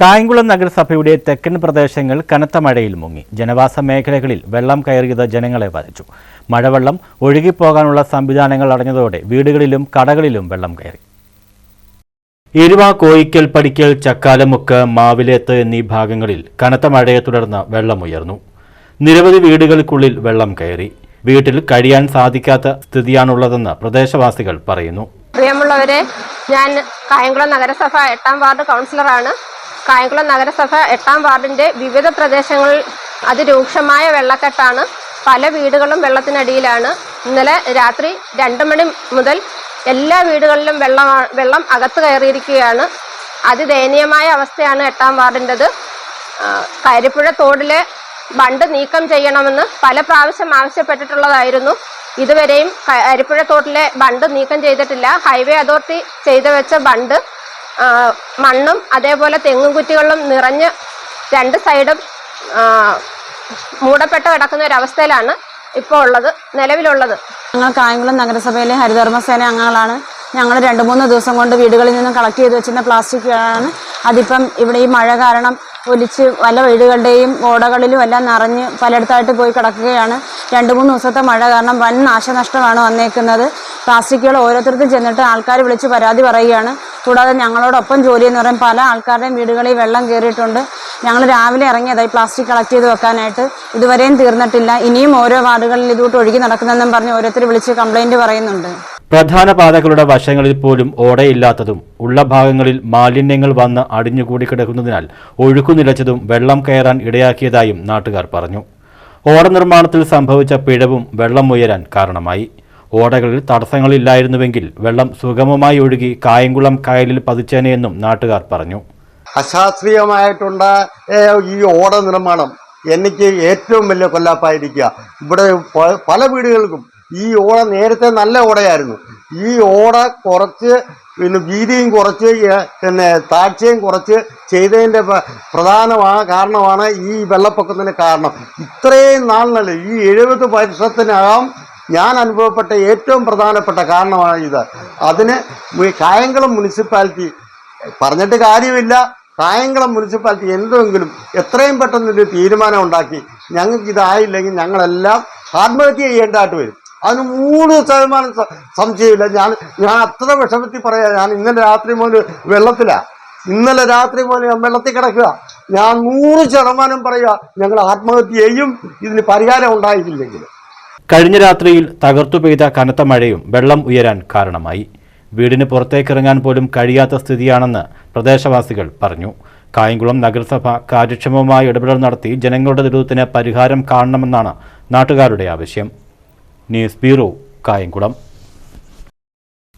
കായംകുളം നഗരസഭയുടെ തെക്കൻ പ്രദേശങ്ങൾ കനത്ത മഴയിൽ മുങ്ങി. ജനവാസ മേഖലകളിൽ വെള്ളം കയറിയത് ജനങ്ങളെ വലച്ചു മഴവെള്ളം ഒഴുകിപ്പോകാനുള്ള സംവിധാനങ്ങൾ അടഞ്ഞതോടെ വീടുകളിലും കടകളിലും വെള്ളം കയറി. എരുവ കോയിക്കൽ പടിക്കൽ ചക്കാലമുക്ക് മാവിലേത്ത് എന്നീ ഭാഗങ്ങളിൽ കനത്ത മഴയെ തുടർന്ന് വെള്ളമുയർന്നു നിരവധി വീടുകൾക്കുള്ളിൽ വെള്ളം കയറി. വീട്ടിൽ കഴിയാൻ സാധിക്കാത്ത സ്ഥിതിയാണുള്ളതെന്ന് പ്രദേശവാസികൾ പറയുന്നു. പ്രിയമുള്ളവരെ ഞാൻ കായംകുളം നഗരസഭ എട്ടാം വാർഡ് കൗൺസിലറാണ്. കായംകുളം നഗരസഭ എട്ടാം വാർഡിന്റെ വിവിധ പ്രദേശങ്ങളിൽ അതിരൂക്ഷമായ വെള്ളക്കെട്ടാണ്. പല വീടുകളും വെള്ളത്തിനടിയിലാണ്. ഇന്നലെ രാത്രി രണ്ട് മണി മുതൽ എല്ലാ വീടുകളിലും വെള്ളം വെള്ളം അകത്ത് കയറിയിരിക്കുകയാണ്. അതിദയനീയമായ അവസ്ഥയാണ് എട്ടാം വാർഡിന്റെത്. കരിപ്പുഴ തോടിലെ ബണ്ട് നീക്കം ചെയ്യണമെന്ന് പല പ്രാവശ്യം ആവശ്യപ്പെട്ടിട്ടുള്ളതായിരുന്നു. ഇതുവരെയും കരിപ്പുഴ തോട്ടിലെ ബണ്ട് നീക്കം ചെയ്തിട്ടില്ല. ഹൈവേ അതോറിറ്റി ചെയ്തു വെച്ച ബണ്ട് മണ്ണും അതേപോലെ തെങ്ങും കുറ്റികളും നിറഞ്ഞ് രണ്ട് സൈഡും മൂടപ്പെട്ട് കിടക്കുന്ന ഒരു അവസ്ഥയിലാണ് ഇപ്പോൾ ഉള്ളത് നിലവിലുള്ളത്. ഞങ്ങൾ കായംകുളം നഗരസഭയിലെ ഹരിധർമ്മസേന അംഗങ്ങളാണ്. ഞങ്ങൾ രണ്ട് മൂന്ന് ദിവസം കൊണ്ട് വീടുകളിൽ നിന്നും കളക്ട് ചെയ്ത് വെച്ചിരുന്ന പ്ലാസ്റ്റിക് ആണ്. അതിപ്പം ഇവിടെ ഈ മഴ കാരണം ഒലിച്ച് പല വീടുകളുടെയും ഓടകളിലും എല്ലാം നിറഞ്ഞ് പലയിടത്തായിട്ട് പോയി കിടക്കുകയാണ്. രണ്ട് മൂന്ന് ദിവസത്തെ മഴ കാരണം വൻ നാശനഷ്ടമാണ് വന്നേക്കുന്നത്. പ്ലാസ്റ്റിക്കുകൾ ഓരോരുത്തർക്കും ചെന്നിട്ട് ആൾക്കാർ വിളിച്ച് പരാതി പറയുകയാണ്. കൂടാതെ ഞങ്ങളോടൊപ്പം ജോലി എന്ന് പറയും. പല ആൾക്കാരുടെയും വീടുകളിൽ വെള്ളം കയറിയിട്ടുണ്ട് ഞങ്ങൾ രാവിലെ ഇറങ്ങിയതായി പ്ലാസ്റ്റിക് കളക്ട് ചെയ്ത് വെക്കാനായിട്ട് ഇതുവരെയും തീർന്നിട്ടില്ല. ഇനിയും ഓരോ വാർഡുകളിൽ ഇതോട്ട് ഒഴുകി നടക്കുന്നെന്നും പറഞ്ഞ് ഓരോരുത്തർ വിളിച്ച് കംപ്ലൈന്റ് പറയുന്നുണ്ട്. പ്രധാന പാതകളുടെ വശങ്ങളിൽ പോലും ഓടയില്ലാത്തതും ഉള്ള ഭാഗങ്ങളിൽ മാലിന്യങ്ങൾ വന്ന് അടിഞ്ഞുകൂടി കിടക്കുന്നതിനാൽ ഒഴുക്കു നിലച്ചതും വെള്ളം കയറാൻ ഇടയാക്കിയതായും നാട്ടുകാർ പറഞ്ഞു. ഓട നിർമ്മാണത്തിൽ സംഭവിച്ച പിഴവും വെള്ളം ഉയരാൻ കാരണമായി. ഓടകളിൽ തടസ്സങ്ങളില്ലായിരുന്നുവെങ്കിൽ വെള്ളം സുഗമമായി ഒഴുകി കായംകുളം കായലിൽ പതിച്ചേനെയെന്നും നാട്ടുകാർ പറഞ്ഞു. അശാസ്ത്രീയമായിട്ടുണ്ട് ഈ ഓട നിർമ്മാണം എനിക്ക് ഏറ്റവും വലിയ കൊല്ലാപ്പായിരിക്കുക. ഇവിടെ പല വീടുകൾക്കും ഈ ഓട നേരത്തെ നല്ല ഓടയായിരുന്നു. ഈ ഓട കുറച്ച് പിന്നെ വീതിയും കുറച്ച് പിന്നെ താഴ്ചയും കുറച്ച് ചെയ്തതിന്റെ പ്രധാനമായ കാരണമാണ് ഈ വെള്ളപ്പൊക്കത്തിന് കാരണം. ഇത്രയും നാളിനല്ല ഈ എഴുപത് വർഷത്തിനകം ഞാൻ അനുഭവപ്പെട്ട ഏറ്റവും പ്രധാനപ്പെട്ട കാരണമാണ് ഇത്. അതിന് കായംകുളം മുനിസിപ്പാലിറ്റി പറഞ്ഞിട്ട് കാര്യമില്ല. കായംകുളം മുനിസിപ്പാലിറ്റി എന്തെങ്കിലും എത്രയും പെട്ടെന്ന് ഒരു തീരുമാനം ഉണ്ടാക്കി ഞങ്ങൾക്ക് ഇതായില്ലെങ്കിൽ ഞങ്ങളെല്ലാം ആത്മഹത്യ ചെയ്യേണ്ടതായിട്ട് വരും. അതിന് മൂന്ന് ശതമാനം സംശയമില്ല. ഞാൻ ഞാൻ അത്ര വിഷമത്തിൽ പറയാം. ഞാൻ ഇന്നലെ രാത്രി മുതൽ വെള്ളത്തിലാണ് ഇന്നലെ രാത്രി മുതൽ ഞാൻ വെള്ളത്തിൽ കിടക്കുക ഞാൻ നൂറ് ശതമാനം പറയുക ഞങ്ങൾ ആത്മഹത്യ ചെയ്യും. ഇതിന് പരിഹാരം ഉണ്ടായിട്ടില്ലെങ്കിൽ. കഴിഞ്ഞ രാത്രിയിൽ തകർത്തു പെയ്ത കനത്ത മഴയും വെള്ളം ഉയരാൻ കാരണമായി. വീടിന് പുറത്തേക്കിറങ്ങാൻ പോലും കഴിയാത്ത സ്ഥിതിയാണെന്ന് പ്രദേശവാസികൾ പറഞ്ഞു. കായംകുളം നഗരസഭ കാര്യക്ഷമമായ ഇടപെടൽ നടത്തി ജനങ്ങളുടെ ദുരിതത്തിന് പരിഹാരം കാണണമെന്നാണ് നാട്ടുകാരുടെ ആവശ്യം. News bureau Kayamkulam.